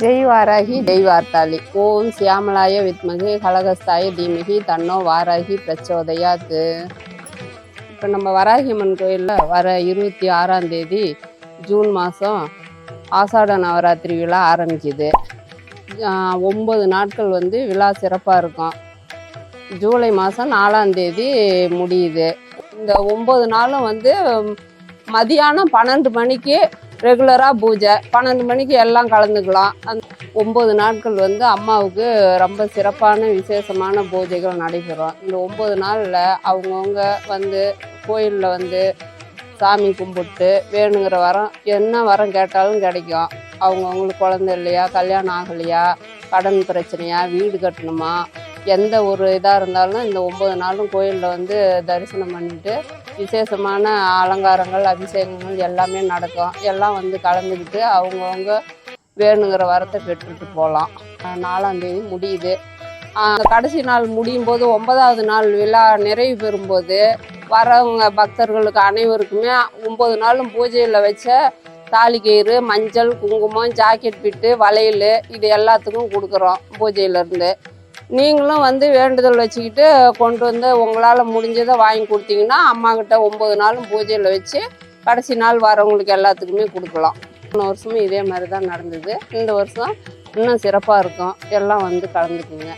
ஜெய்வாராகி வாராகி ஓம் சியாமலாய வித்மகி கலகஸ்தாய தீமகி தன்னோ வாராகி பிரச்சோதயாத் இப்போ நம்ம வராகியம்மன் கோயிலில் வர இருபத்தி ஆறாம் தேதி ஜூன் மாதம் ஆசாட நவராத்திரி விழா ஆரம்பிக்குது. ஒம்பது ஒன்பது நாட்கள் வந்து விழா சிறப்பாக இருக்கும். ஜூலை மாதம் நாலாம் தேதி முடியுது. இந்த ஒம்பது நாளும் வந்து மதியானம் பன்னெண்டு மணிக்கு ரெகுலராக பூஜை. பன்னெண்டு மணிக்கு எல்லாம் கலந்துக்கலாம். அந் ஒம்பது நாட்கள் வந்து அம்மாவுக்கு ரொம்ப சிறப்பான விசேஷமான பூஜைகள் நடைபெறும். இந்த ஒம்பது நாளில் அவங்கவுங்க வந்து கோயிலில் வந்து சாமி கும்பிட்டு வேணுங்கிற வரம் என்ன வரம் கேட்டாலும் கிடைக்கும். அவங்கவுங்களுக்கு குழந்த இல்லையா கல்யாணம் ஆகலையா கடன் பிரச்சனையா வீடு கட்டணுமா எந்த ஒரு இதாக இருந்தாலும் இந்த ஒம்பது நாளும் கோயிலில் வந்து தரிசனம் பண்ணிட்டு விசேஷமான அலங்காரங்கள் அபிஷேகங்கள் எல்லாமே நடக்கும். எல்லாம் வந்து கலந்துக்கிட்டு அவங்கவுங்க வேணுங்கிற வரத்தை பெற்றுட்டு போகலாம் நாலாந்தேதி முடியுது. கடைசி நாள் முடியும் போது ஒன்பதாவது நாள் விழா நிறைவு பெறும்போது வரவங்க பக்தர்களுக்கு அனைவருக்குமே ஒம்பது நாளும் பூஜையில் வச்ச தாலிக்கயிறு மஞ்சள் குங்குமம் ஜாக்கெட் பிட்டு வளையல் இது எல்லாத்துக்கும் கொடுக்குறோம் பூஜையிலேருந்து நீங்களும் வந்து வேண்டுதல் வச்சுக்கிட்டு கொண்டு வந்து உங்களால் முடிஞ்சதை வாங்கி கொடுத்தீங்கன்னா அம்மாக்கிட்ட ஒம்பது நாளும் பூஜையில் வச்சு கடைசி நாள் வரவங்களுக்கு எல்லாத்துக்குமே கொடுக்கலாம். போன வருஷமும் இதே மாதிரி தான் நடந்தது. இந்த வருஷம் இன்னும் சிறப்பாக இருக்கும். எல்லாம் வந்து கலந்துக்குங்க.